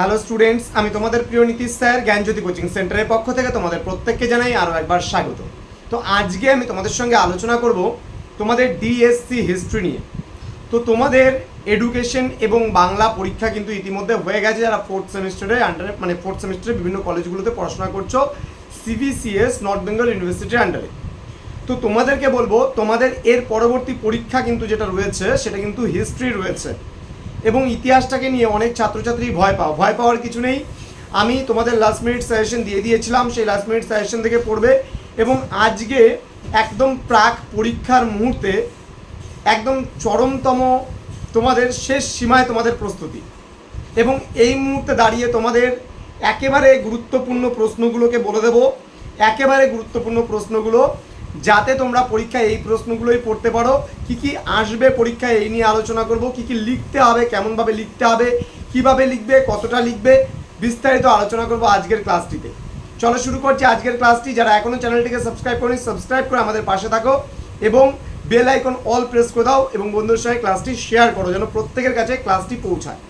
Hello students আমি তোমাদের প্রিয় নীতিশ স্যার, জ্ঞানজ্যোতি কোচিং সেন্টারের পক্ষ থেকে তোমাদের প্রত্যেককে জানাই আরও একবার স্বাগত। তো আজকে আমি তোমাদের সঙ্গে আলোচনা করব তোমাদের ডিএসসি হিস্ট্রি নিয়ে। তো তোমাদের এডুকেশন এবং বাংলা পরীক্ষা কিন্তু ইতিমধ্যে হয়ে গেছে যারা ফোর্থ সেমিস্টারে আন্ডারে মানে ফোর্থ সেমিস্টারে বিভিন্ন কলেজগুলোতে পড়াশোনা করছ সিবিসিএস নর্থ বেঙ্গল ইউনিভার্সিটির আন্ডারে তো তোমাদেরকে বলব, তোমাদের এর পরবর্তী পরীক্ষা কিন্তু যেটা রয়েছে, সেটা কিন্তু হিস্ট্রি রয়েছে। এবং ইতিহাসটাকে নিয়ে অনেক ছাত্রছাত্রী ভয় পাও। ভয় পাওয়ার কিছু নেই। আমি তোমাদের লাস্ট মিনিট সাজেশন দিয়ে দিয়েছিলাম, সেই লাস্ট মিনিট সাজেশন থেকে পড়বে এবং আজকে একদম প্রাক পরীক্ষার মুহূর্তে একদম চরমতম তোমাদের শেষ সীমায় তোমাদের প্রস্তুতি। এবং এই মুহূর্তে দাঁড়িয়ে তোমাদের একেবারে গুরুত্বপূর্ণ প্রশ্নগুলোকে বলে দেব। একেবারে গুরুত্বপূর্ণ প্রশ্নগুলো যাতে তোমরা পরীক্ষায় এই প্রশ্নগুলোই পড়তে পারো। কি কি আসবে পরীক্ষায় এই নিয়ে আলোচনা করব, কি কি লিখতে হবে, কেমনভাবে লিখতে হবে, কীভাবে লিখবে, কতটা লিখবে, বিস্তারিত আলোচনা করব আজকের ক্লাসটিতে। চলো শুরু করছি আজকের ক্লাসটি। যারা এখনও চ্যানেলটিকে সাবস্ক্রাইব করেনি, সাবস্ক্রাইব করে আমাদের পাশে থাকো এবং বেল আইকন অল প্রেস করে দাও এবং বন্ধুদের সঙ্গে ক্লাসটি শেয়ার করো যেন প্রত্যেকের কাছে ক্লাসটি পৌঁছায়।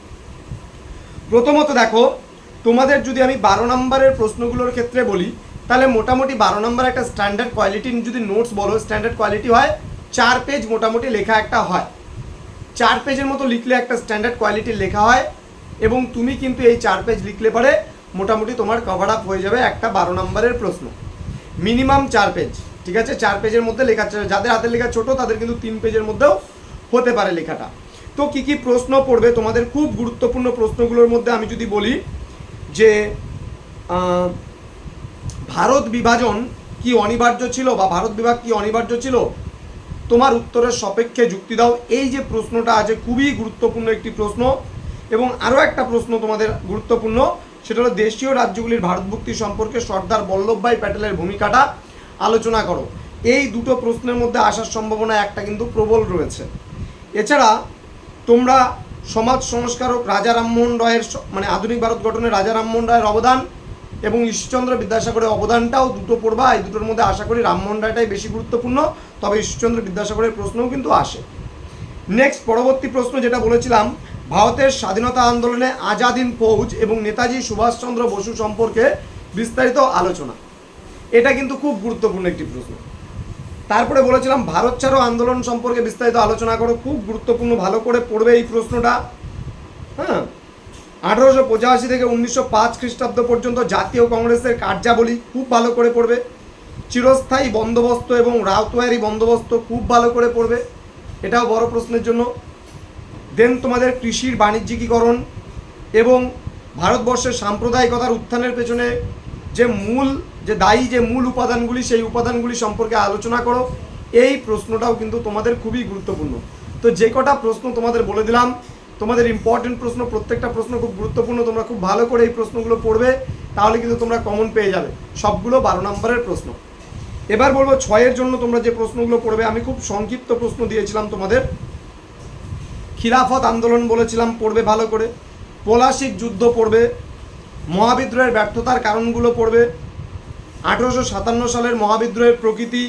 প্রথমত দেখো, তোমাদের যদি আমি বারো নম্বরের প্রশ্নগুলোর ক্ষেত্রে বলি তাহলে মোটামুটি বারো নম্বর একটা স্ট্যান্ডার্ড কোয়ালিটি যদি নোটস বলো স্ট্যান্ডার্ড কোয়ালিটি হয়, চার পেজ মোটামুটি লেখা একটা হয়। চার পেজের মতো লিখলে একটা স্ট্যান্ডার্ড কোয়ালিটির লেখা হয় এবং তুমি কিন্তু এই চার পেজ লিখলে পারে মোটামুটি তোমার কভার আপ হয়ে যাবে একটা বারো নম্বরের প্রশ্ন। মিনিমাম চার পেজ ঠিক আছে? চার পেজের মধ্যে লেখা, যাদের হাতের লেখা ছোট, তাদের কিন্তু তিন পেজের মধ্যেও হতে পারে লেখাটা। তো কি কি প্রশ্ন পড়বে? তোমাদের খুব গুরুত্বপূর্ণ প্রশ্নগুলোর মধ্যে আমি যদি বলি যে ভারত বিভাজন কি অনিবার্য ছিল বা ভারত বিভাগ কি অনিবার্য ছিল? তোমার উত্তরের সপেক্ষে যুক্তি দাও। এই যে প্রশ্নটা আছে, খুবই গুরুত্বপূর্ণ একটি প্রশ্ন এবং আরও একটা প্রশ্ন তোমাদের গুরুত্বপূর্ণ, সেটা হলো দেশীয় রাজ্যগুলির ভারতভুক্তি সম্পর্কে সর্দার বল্লভভাই প্যাটেলের ভূমিকাটা আলোচনা করো। এই দুটো প্রশ্নের মধ্যে আসার সম্ভাবনা একটা কিন্তু প্রবল রয়েছে। এছাড়া তোমরা সমাজ সংস্কারক রাজা রামমোহন রায়ের মানে আধুনিক ভারত গঠনে রাজা রামমোহন রায়ের অবদান এবং ঈশ্বরচন্দ্র বিদ্যাসাগরের অবদানটাও দুটো পড়বা, এই দুটোর মধ্যে আশা করি রামমোহন রায়টাই বেশি গুরুত্বপূর্ণ, তবে ঈশ্বরচন্দ্র বিদ্যাসাগরের প্রশ্নও কিন্তু আসে। নেক্সট পরবর্তী প্রশ্ন যেটা বলেছিলাম, ভারতের স্বাধীনতা আন্দোলনে আজাদিন ফৌজ এবং নেতাজি সুভাষচন্দ্র বসু সম্পর্কে বিস্তারিত আলোচনা। এটা কিন্তু খুব গুরুত্বপূর্ণ একটি প্রশ্ন। তারপরে বলেছিলাম, ভারত ছাড়ো আন্দোলন সম্পর্কে বিস্তারিত আলোচনা করো, খুব গুরুত্বপূর্ণ, ভালো করে পড়বে এই প্রশ্নটা। হ্যাঁ? আঠারোশো পঁচাশি থেকে উনিশশো পাঁচ খ্রিস্টাব্দ পর্যন্ত জাতীয় কংগ্রেসের কার্যাবলী খুব ভালো করে পড়বে। চিরস্থায়ী বন্দোবস্ত এবং রাউতোয়ারি বন্দোবস্ত খুব ভালো করে পড়বে। এটাও বড় প্রশ্নের জন্য। দেন তোমাদের কৃষির বাণিজ্যিকীকরণ এবং ভারতবর্ষের সাম্প্রদায়িকতার উত্থানের পেছনে যে মূল, যে দায়ী, যে মূল উপাদানগুলি, সেই উপাদানগুলি সম্পর্কে আলোচনা করো। এই প্রশ্নটাও কিন্তু তোমাদের খুবই গুরুত্বপূর্ণ। তো যে কটা প্রশ্ন তোমাদের বলে দিলাম তোমাদের ইম্পর্টেন্ট প্রশ্ন, প্রত্যেকটা প্রশ্ন খুব গুরুত্বপূর্ণ, তোমরা খুব ভালো করে এই প্রশ্নগুলো পড়বে, তাহলে কিন্তু তোমরা কমন পেয়ে যাবে। সবগুলো বারো নম্বরের প্রশ্ন। এবার বলব ছয়ের জন্য তোমরা যে প্রশ্নগুলো পড়বে, আমি খুব সংক্ষিপ্ত প্রশ্ন দিয়েছিলাম তোমাদের। খিলাফত আন্দোলন বলেছিলাম, পড়বে ভালো করে। পলাশিক যুদ্ধ পড়বে। মহাবিদ্রোহের ব্যর্থতার কারণগুলো পড়বে। আঠেরোশো সাতান্ন সালের মহাবিদ্রোহের প্রকৃতি।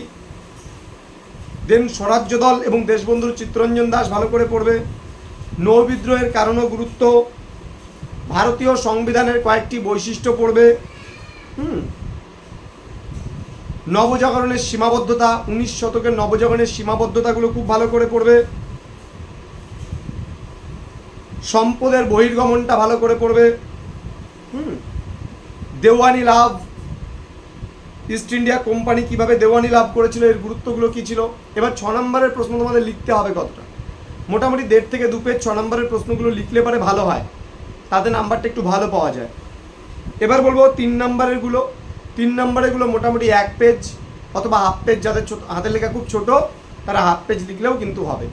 দেন স্বরাজ্য দল এবং দেশবন্ধুর চিত্তরঞ্জন দাস ভালো করে পড়বে। নৌবিদ্রোহের কারণ ও গুরুত্ব ভারতীয় সংবিধানের কয়েকটি বৈশিষ্ট্য পড়বে। হুম। নবজাগরণের সীমাবদ্ধতা, উনিশ শতকের নবজাগরণের সীমাবদ্ধতাগুলো খুব ভালো করে পড়বে। সম্পদের বহির্গমনটা ভালো করে পড়বে। হুম। দেওয়ানি লাভ, ইস্ট ইন্ডিয়া কোম্পানি কীভাবে দেওয়ানি লাভ করেছিল, এর গুরুত্বগুলো কী ছিল? এবার ছ নম্বরের প্রশ্ন তোমাদের লিখতে হবে কতটা? মোটামুটি দেড় থেকে দু পেজ ছ নম্বরের প্রশ্নগুলো লিখলে পারে ভালো হয়। তাতে নাম্বারটা একটু ভালো পাওয়া যায়। এবার বলব তিন নম্বরেরগুলো। তিন নম্বরেরগুলো মোটামুটি এক পেজ অথবা হাফ পেজ যাদের হাতের লেখা খুব ছোট, তারা হাফ পেজ লিখলেও কিন্তু হবে।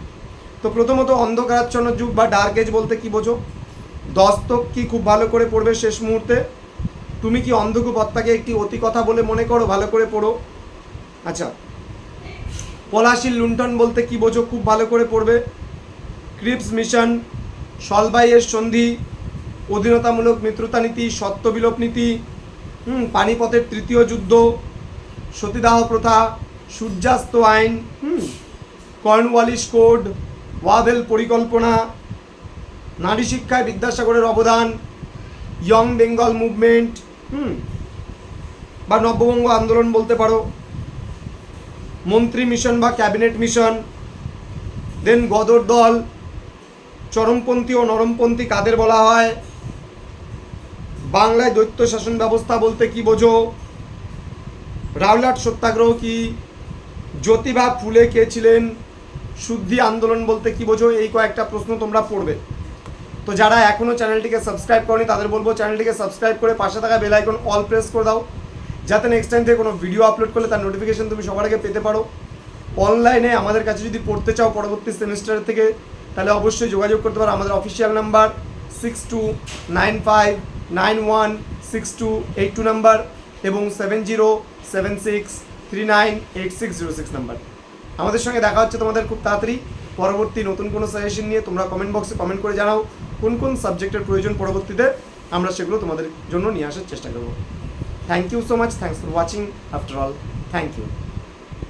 তো প্রথমত অন্ধকারাচ্ছন্ন যুগ বা ডার্ক এজ বলতে কি বোঝো? দস্তক কি খুব ভালো করে পড়বে শেষ মুহূর্তে? তুমি কি অন্ধকূপত্তাকে একটি অতি কথা বলে মনে করো, ভালো করে পড়ো? আচ্ছা। পলাশির লুণ্ঠন বলতে কি বোঝো? খুব ভালো করে পড়বে। ক্রিপস মিশন, সলবাইয়ের সন্ধি, অধীনতামূলক মিত্রতা নীতি, সত্য বিলোপ নীতি, হুম, পানিপথের তৃতীয় যুদ্ধ, সতীদাহ প্রথা, সূর্যাস্ত আইন, হুম কর্নওয়ালিস কোড ওয়াভেল পরিকল্পনা, নারী শিক্ষায় বিদ্যাসাগরের অবদান, ইয়ং বেঙ্গল মুভমেন্ট, হুম, বা নববঙ্গ আন্দোলন বলতে পারো, মন্ত্রী মিশন বা ক্যাবিনেট মিশন, দেন গদর দল চরমপন্থী ও নরমপন্থী কাদের বলা হয়? বাংলায় দৈত্য শাসন ব্যবস্থা বলতে কি বোঝো? রাওলাট সত্যাগ্রহ কি? জ্যোতিবা ফুলে কে ছিলেন? শুদ্ধি আন্দোলন বলতে কি বোঝো? এই কয়েকটা প্রশ্ন তোমরা পড়বে। তো যারা এখনও চ্যানেলটিকে সাবস্ক্রাইব করনি, তাদের বলব চ্যানেলটিকে সাবস্ক্রাইব করে পাশে থাকা বেল আইকন অল প্রেস করে দাও। যাতে নেক্সট টাইম থেকে কোনো ভিডিও আপলোড করলে তার নোটিফিকেশন তুমি সবার আগে পেতে পারো। অনলাইনে আমাদের কাছে যদি পড়তে চাও পরবর্তী সেমিস্টার থেকে তাহলে অবশ্যই যোগাযোগ করতে পারো। আমাদের official number six two nine five nine one six two eight two number এবং seven zero seven six three nine eight six zero six number আমাদের সঙ্গে দেখা হচ্ছে তোমাদের খুব তাড়াতাড়ি। পরবর্তী নতুন কোনো সাজেশন নিয়ে তোমরা কমেন্ট বক্সে কমেন্ট করে জানাও। কোন কোন সাবজেক্টের প্রয়োজন পরবর্তীতে আমরা সেগুলো তোমাদের জন্য নিয়ে আসার চেষ্টা করব। Thank you so much thanks for watching after all thank you